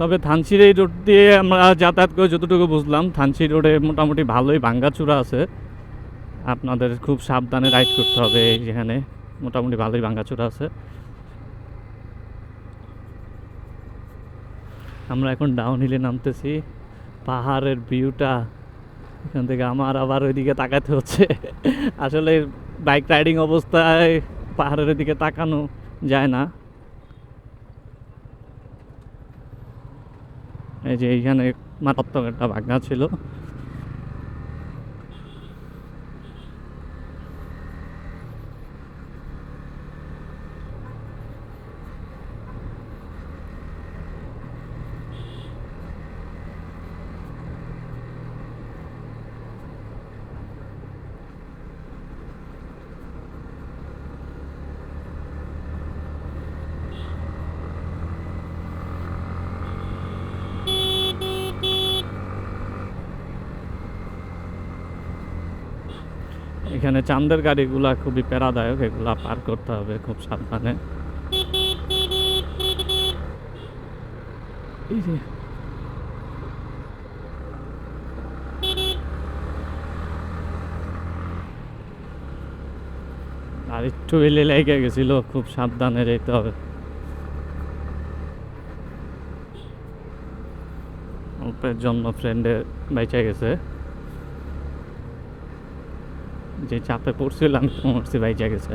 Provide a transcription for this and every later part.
তবে থানচির এই রোড দিয়ে আমরা যাতায়াত করে যতটুকু বুঝলাম থানচি রোডে মোটামুটি ভালোই ভাঙ্গাচূড়া আছে। আপনাদের খুব সাবধানে রাইড করতে হবে যেখানে, মোটামুটি ভালোই ভাঙ্গাচূড়া আছে। আমরা এখন ডাউন হিলে নামতেছি, পাহাড়ের ভিউটা এখান থেকে আমার আবার ওইদিকে তাকাতে হচ্ছে। আসলে বাইক রাইডিং অবস্থায় পাহাড়ের দিকে তাকানো যায় না। যে এইখানে মারাত্মক একটা ভাগনা ছিল। এখানে চান্দের গাড়িগুলা খুবই প্যারাদায়ক, এগুলা পার করতে হবে খুব সাবধানে। আর একটু এলে লেগে গেছিল, খুব সাবধানে যেতে হবে। অল্পের জন্য ফ্রেন্ডে বেঁচে গেছে। যে চাপে পড়ছিলাম মরছি বাইচা গেছে।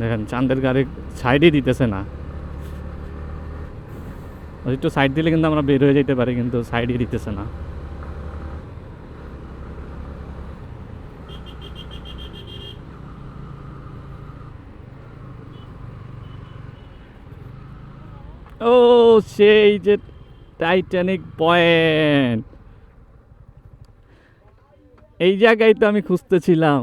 দেখেন চাঁদের গাড়ি সাইডই দিতেছে না। একটু সাইড দিলে কিন্তু আমরা বের হয়ে যেতে পারি, কিন্তু সাইডই দিতেছে না। ও, সেই যে টাইটানিক পয়েন্ট এই জায়গায় তো আমি খুঁজতেছিলাম।